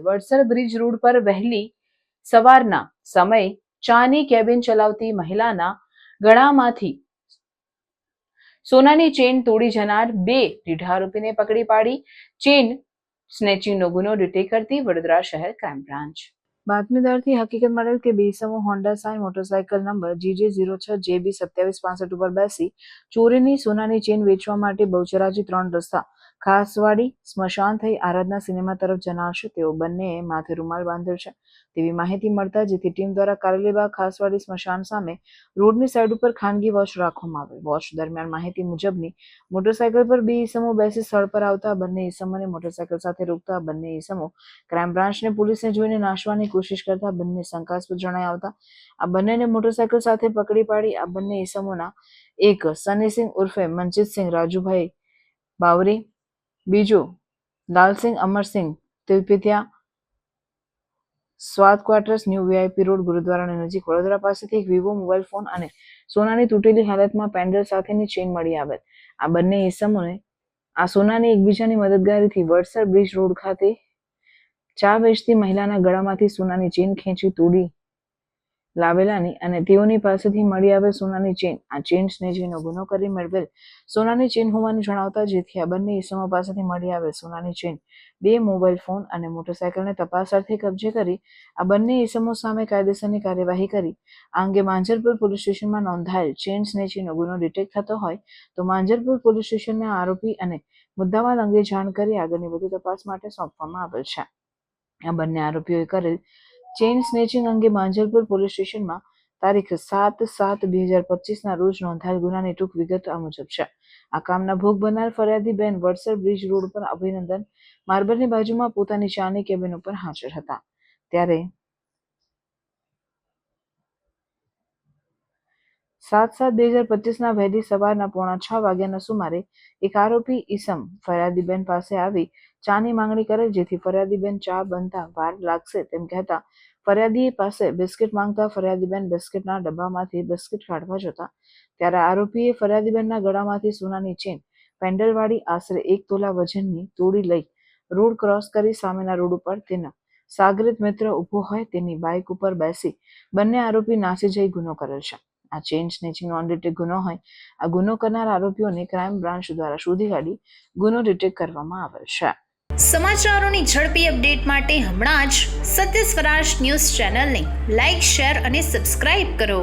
Vadsar bridge road પર વહેલી સવારના સમયે ચાની કેબિન ચલાવતી મહિલાના ગળામાંથી સોનાની ચેન તોડી જનાર બે રીઢા પકડી પાડી. ચેન સ્નેચિંગનો ગુનો ડિટેક્ટ કરતી વડોદરા શહેર ક્રાઇમ બ્રાન્ચ. બાતમીદારથી હકીકત મળેલ કે બે ઇસમો Honda shine motorcycle number G J zero છ જેબી સત્યાવીસ પાસઠ ઉપર બેસી ચોરીની સોનાની ચેન વેચવા માટે બહુચરાજી ત્રણ રસ્તા ખાસવાડી સ્મશાન થઈ આરાધના સિનેમા તરફ જનારશે તેઓ બંનેએ માથે રૂમાલ બાંધ્યો છે. તેવી માહિતી મળતા જેથી ટીમ દ્વારા કારેલીબાગ ખાસવાડી સ્મશાન સામે રોડની સાઈડ ઉપર ખાનગી વોચ રાખવામાં આવી. વોચ દરમિયાન માહિતી મુજબની મોટરસાયકલ પર બે ઈસમો બેસી સ્થળ પર આવતા બંને ઈસમોને મોટરસાયકલ સાથે રોકતા બંને ઈસમો ક્રાઇમ બ્રાન્ચને પોલીસને જોઈને નાશવાની કોશિશ કરતા બંને શંકાસ્પદ જણાઈ આવતા. આ બંનેને મોટરસાયકલ સાથે પકડી પાડી આ બંને ઈસમોના એક સનીસિંહ ઉર્ફે મનજીતસિંહ રાજુભાઈ બાવરી બીજો, Lalsinh, Amarsinh Tilpitiya Swad quarters, new V I P road, ગુરુદ્વારાની નજીક. વડોદરા પાસેથી એક વિવો મોબાઈલ ફોન અને સોનાની તૂટેલી હાલતમાં પેન્ડલ સાથેની ચેન મળી આવેલ આ બંને ઇસમોને, આ સોનાની એકબીજાની મદદગારીથી વડસર બ્રિજ રોડ ખાતે ચા વેચતી મહિલાના ગળામાંથી સોનાની ચેન ખેંચી તોડી લાવેલાની અને તેઓની પાસેથી મળી આવેલ સોનાની ચેન. આ ચેન સ્નેચીનો ગુનો કરી મેળવેલ સોનાની ચેન હોવાનું જણાવતા જેથી આ બંને ઈસમો પાસેથી મળી આવેલ સોનાની ચેન. બે મોબાઈલ ફોન અને મોટરસાયકલને તપાસ અર્થે કબજે કરી આ બંને ઈસમો સામે કાયદેસરની કાર્યવાહી કરી. આ અંગે માંજરપુર પોલીસ સ્ટેશનમાં નોંધાયેલ ચેન સ્નેચીનો ગુનો ડિટેક્ટ થતો હોય તો માંજરપુર પોલીસ સ્ટેશનના આરોપી અને મુદ્દામાલ અંગે જાણ કરી આગળની વધુ તપાસ માટે સોંપવામાં આવેલ છે. આ બંને આરોપીઓએ કરેલ ચેઇન સ્નેચિંગ અંગે માંજલપુર પોલીસ સ્ટેશનમાં તારીખ સાત સાત બે હજાર પચીસના રોજ નોંધાયેલ ગુનાની ટૂંક વિગત આ મુજબ છે. આ કામના ભોગ બનનાર ફરિયાદી બેન વડસર બ્રિજ રોડ પર અભિનંદન, માર્બલની બાજુમાં પોતાની ચાની કેબિન ઉપર હાજર હતા. ત્યારે સાત સાત બે હજાર પચીસના વહેલી સવારના પોણા છ વાગ્યાના સુમારે એક આરોપી ઈસમ ફરિયાદીબેન પાસે આવી ચાની માંગણી કરે જેથી ફરિયાદીબેન ચા બનતા વાર લાગશે તેમ કહેતા ફરિયાદી પાસે બિસ્કિટ માંગતા ફરિયાદીબેન બિસ્કિટના ડબ્બામાંથી બિસ્કિટ કાઢવા જતા ત્યારે આરોપીએ ફરિયાદીબેનના ગળામાંથી સોનાની ચેન પેન્ડલવાળી આશરે એક તોલા વજનની તોડી લઈ રોડ ક્રોસ કરી સામેના રોડ ઉપર તેના સાગરિત મિત્ર ઊભો હોય તેની બાઇક ઉપર બેસી બંને આરોપી નાસી જઈ ગુનો કરેલ છે. આ ચેન્જ સ્નેચિંગ નોન ડિટેક ગુનો હોય, આ ગુનો કરનાર આરોપીઓને ક્રાઇમ બ્રાન્ચ દ્વારા શોધી કાઢી ગુનો ડિટેક કરવામાં આવેલ છે. સમાચારોની ઝડપી અપડેટ માટે હમણાં જ સત્ય સ્વરાજ ન્યૂઝ ચેનલને લાઇક શેર અને સબસ્ક્રાઇબ કરો.